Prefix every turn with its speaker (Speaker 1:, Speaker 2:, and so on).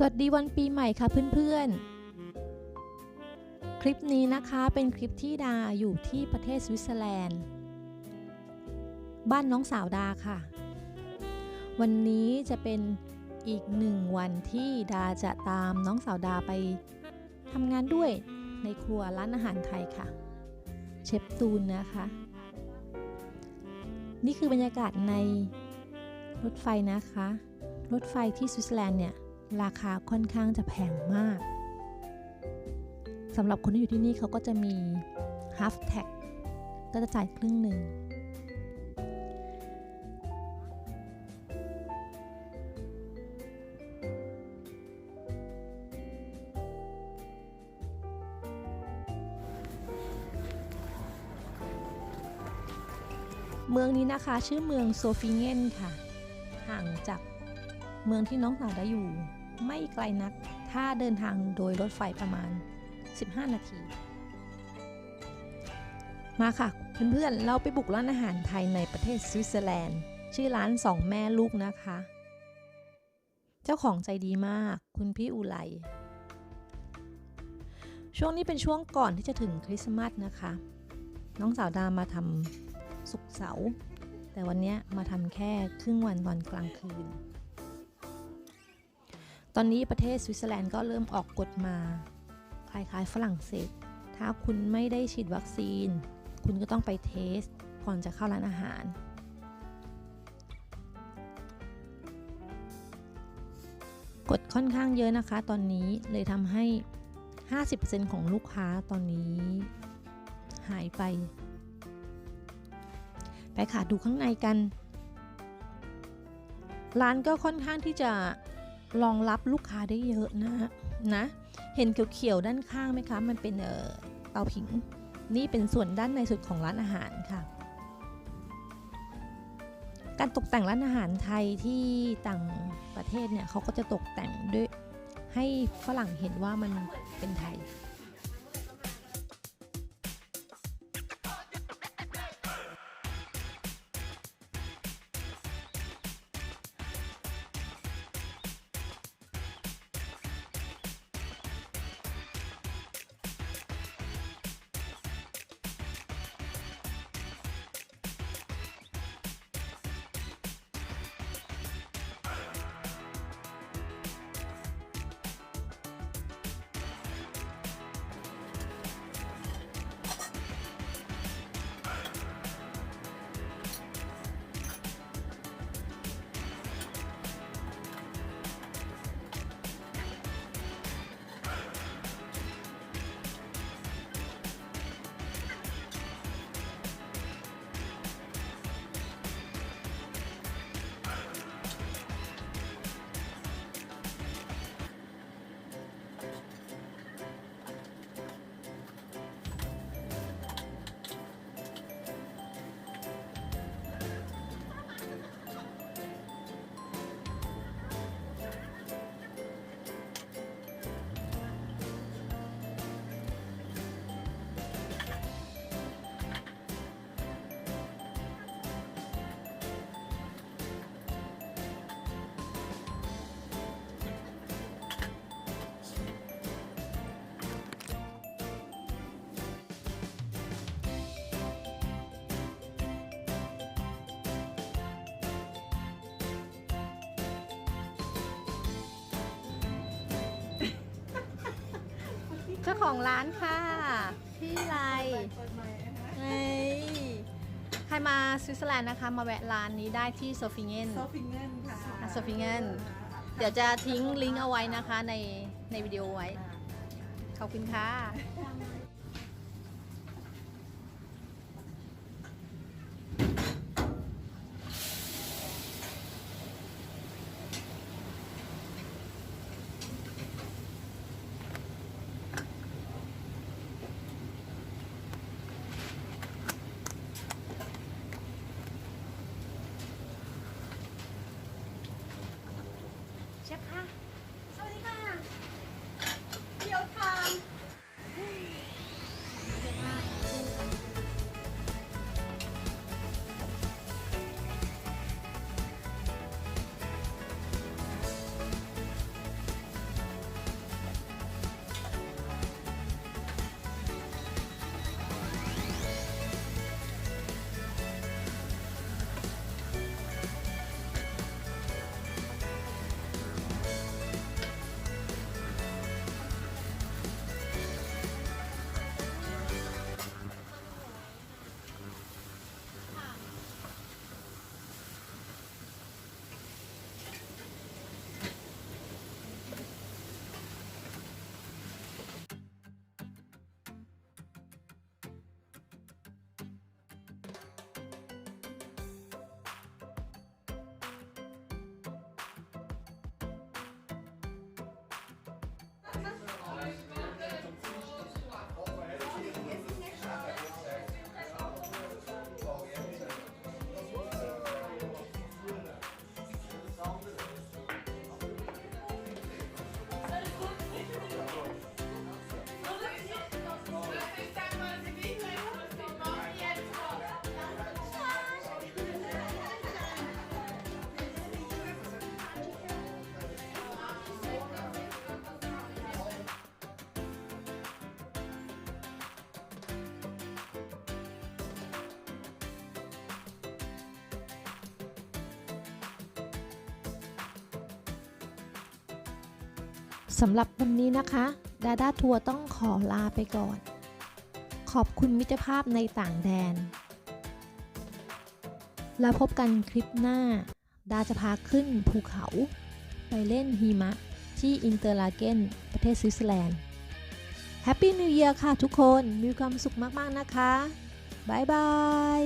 Speaker 1: สวัสดีวันปีใหม่ค่ะเพื่อนๆ คลิปนี้นะคะเป็นคลิปที่ดาอยู่ที่ประเทศสวิตเซอร์แลนด์ บ้านน้องสาวดาค่ะ วันนี้จะเป็นอีกหนึ่งวันที่ดาจะตามน้องสาวดาไปทำงานด้วยในครัวร้านอาหารไทยค่ะ เชฟตูนนะคะ นี่คือบรรยากาศในรถไฟนะคะ รถไฟที่สวิตเซอร์แลนด์เนี่ย ราคาค่อนข้างจะแพงมากสำหรับคนที่อยู่ที่นี่เขาก็จะมี half tag ก็จะจ่ายครึ่งหนึ่ง เมืองนี้นะคะชื่อเมืองโซฟิเงนค่ะ ห่างจากเมืองที่น้องสาวได้อยู่ ไม่ไกลนัก ถ้าเดินทางโดยรถไฟประมาณ 15 นาที มาค่ะ เพื่อนๆ เราไปบุกร้านอาหารไทยในประเทศสวิตเซอร์แลนด์ ชื่อร้านสองแม่ลูกนะคะ เจ้าของใจดีมาก คุณพี่อุไลช่วงนี้เป็นช่วงก่อนที่จะถึงคริสต์มาสนะคะ น้องสาวดามาทำสุกเสาร์แต่วันนี้มาทำแค่ครึ่งวันตอนกลางคืน ตอนนี้ประเทศสวิตเซอร์แลนด์ก็เริ่มออกกฎมา คล้ายๆฝรั่งเศส ถ้าคุณไม่ได้ฉีดวัคซีน คุณก็ต้องไปเทสก่อนจะเข้าร้านอาหารกฎค่อนข้างเยอะนะคะ ตอนนี้เลยทำให้ 50%ของลูกค้าตอนนี้ หายไป ไปค่ะดูข้างในกัน ร้านก็ค่อนข้างที่จะ รองรับลูกค้าได้เยอะนะนะเห็นเขียวๆด้านข้างไหมคะ มันเป็นเอ่อเตาผิง นี่เป็นส่วนด้านในสุดของร้านอาหารค่ะ การตกแต่งร้านอาหารไทยที่ต่างประเทศเนี่ยเขาก็จะตกแต่งด้วยให้ฝรั่งเห็นว่ามันเป็นไทย จ้าของร้านค่ะ พี่ไรเฮ้ยใครมาสวิตเซอร์แลนด์นะคะ มาแวะร้านนี้ได้ที่โซฟิเงน
Speaker 2: ซอฟฟิงเกิลค่ะ
Speaker 1: อะ Zofingen เดี๋ยวจะทิ้งลิงก์เอาไว้นะคะในในวิดีโอไว้ ขอบคุณค่ะ
Speaker 2: Jesus.
Speaker 1: สำหรับวันนี้นะคะ ดาด้าทัวร์ต้องขอลาไปก่อน ขอบคุณมิตรภาพในต่างแดน แล้วพบกันคลิปหน้า ดาจะพาขึ้นภูเขา ไปเล่นหิมะที่อินเตอร์ลาเกนประเทศสวิตเซอร์แลนด์ แฮปปี้นิว e ย r ค่ะทุกคน มีความสุขมาก ๆ นะคะ บ๊ายบาย